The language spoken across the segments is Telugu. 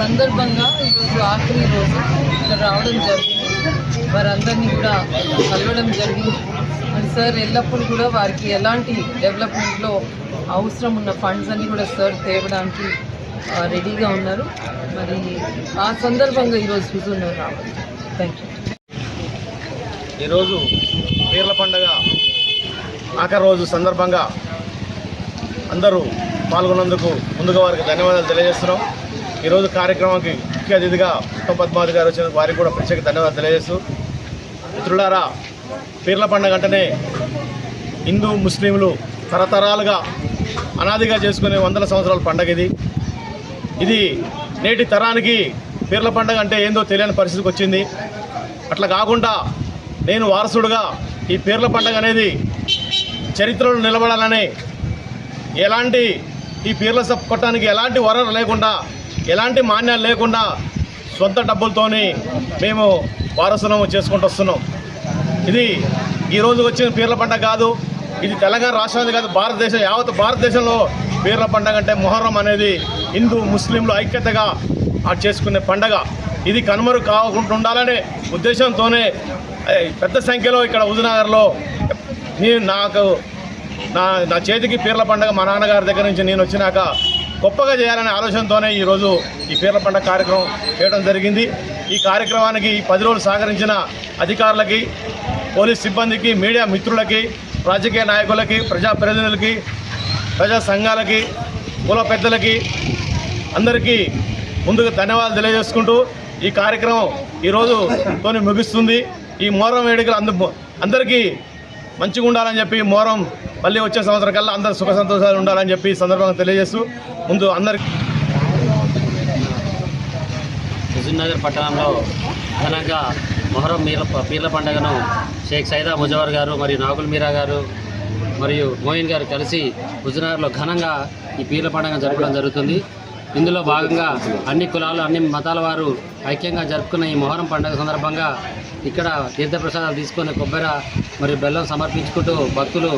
సందర్భంగా ఈరోజు ఆఖరి రోజు ఇక్కడ రావడం జరిగింది. వారందరినీ కూడా కలవడం జరిగింది. మరి సార్ ఎల్లప్పుడూ కూడా వారికి ఎలాంటి డెవలప్మెంట్లో అవసరం ఉన్న ఫండ్స్ అన్ని కూడా సార్ తేవడానికి రెడీగా ఉన్నారు. మరి ఆ సందర్భంగా ఈరోజు హుజూర్ రావాలి. థ్యాంక్ యూ ఈరోజు పీర్ల పండగ ఆఖరి రోజు సందర్భంగా అందరూ పాల్గొన్నందుకు ముందుగా వారికి ధన్యవాదాలు తెలియజేస్తున్నాం. ఈరోజు కార్యక్రమానికి ముఖ్య అతిథిగా ఉత్తమ పద్మావతి గారు వచ్చిన వారికి కూడా ప్రత్యేక ధన్యవాదాలు తెలియజేస్తూ మిత్రులారా పీర్ల పండగ అంటేనే హిందూ ముస్లింలు తరతరాలుగా అనాదిగా చేసుకునే వందల సంవత్సరాల పండగ ఇది. ఇది నేటి తరానికి పీర్ల పండగ అంటే ఏందో తెలియని పరిస్థితికి వచ్చింది. అట్లా కాకుండా నేను వారసుడుగా ఈ పీర్ల పండగ అనేది చరిత్రలో నిలబడాలని ఎలాంటి ఈ పీర్ల సప్ కొట్టడానికి ఎలాంటి వనరు లేకుండా ఎలాంటి మాన్యాలు లేకుండా సొంత డబ్బులతోని మేము వారసులం చేసుకుంటూ వస్తున్నాం. ఇది ఈరోజు వచ్చిన పీర్ల పండగ కాదు ఇది తెలంగాణ రాష్ట్రానికి కాదు భారతదేశం యావత్ భారతదేశంలో పీర్ల పండగ అంటే మొహర్రం అనేది హిందూ ముస్లింలు ఐక్యతగా ఆ చేసుకునే పండగ. ఇది కనుమరు కాకుండా ఉండాలనే ఉద్దేశంతోనే పెద్ద సంఖ్యలో ఇక్కడ హుజునగర్లో నేను నాకు నా నా చేతికి పీర్ల పండగ మా నాన్నగారి దగ్గర నుంచి నేను వచ్చినాక గొప్పగా చేయాలనే ఆలోచనతోనే ఈరోజు ఈ పీర్ల పండగ కార్యక్రమం చేయడం జరిగింది. ఈ కార్యక్రమానికి ఈ పది రోజులు సహకరించిన అధికారులకి పోలీస్ సిబ్బందికి మీడియా మిత్రులకి రాజకీయ నాయకులకి ప్రజాప్రతినిధులకి ప్రజా సంఘాలకి కుల పెద్దలకి అందరికీ ముందుగా ధన్యవాదాలు తెలియజేసుకుంటూ ఈ కార్యక్రమం ఈరోజు తోని ముగిస్తుంది. ఈ మోరం వేడుకలు అంద అందరికీ మంచిగా ఉండాలని చెప్పి మోరం మళ్ళీ వచ్చే సంవత్సరం కల్లా అందరు సుఖ సంతోషాలు ఉండాలని చెప్పి సందర్భంగా తెలియజేస్తూ ముందు అందరికీ హుజూర్నగర్ పట్టణంలో ఘనంగా మొహరం మీల పీర్ల పండుగను షేక్ సైదా ముజవర్ గారు మరియు నాగుల్ మీరా గారు మరియు మోయిన్ గారు కలిసి హుజూర్నగర్లో ఘనంగా ఈ పీర్ల పండుగ జరపడం జరుగుతుంది. ఇందులో భాగంగా అన్ని కులాలు అన్ని మతాల వారు ఐక్యంగా జరుపుకున్న ఈ మొహరం పండుగ సందర్భంగా ఇక్కడ తీర్థప్రసాదాలు తీసుకొని కొబ్బరి మరియు బెల్లం సమర్పించుకుంటూ భక్తులు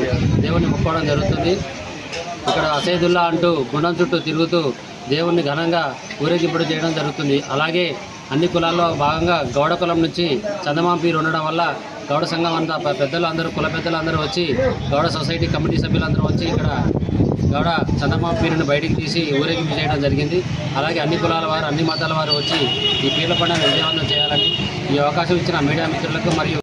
దేవుణ్ణి మొక్కోవడం జరుగుతుంది. ఇక్కడ అసేదుల్లా అంటూ గుండం చుట్టూ తిరుగుతూ దేవుణ్ణి ఘనంగా ఊరేగింపుడు చేయడం జరుగుతుంది. అలాగే అన్ని కులాల్లో భాగంగా గౌడ కులం నుంచి చందమామ పీరు ఉండడం వల్ల గౌడ సంఘం అంతా పెద్దలు అందరూ కుల పెద్దలు అందరూ వచ్చి గౌడ సొసైటీ కమిటీ సభ్యులందరూ వచ్చి ఇక్కడ గౌడ చందమామ పీరుని బయటికి తీసి ఊరేగింపు చేయడం జరిగింది. అలాగే అన్ని కులాల వారు అన్ని మతాల వారు వచ్చి ఈ పీర్ల పండుగ విజయవంతం చేయాలని ఈ అవకాశం ఇచ్చిన మీడియా మిత్రులకు మరియు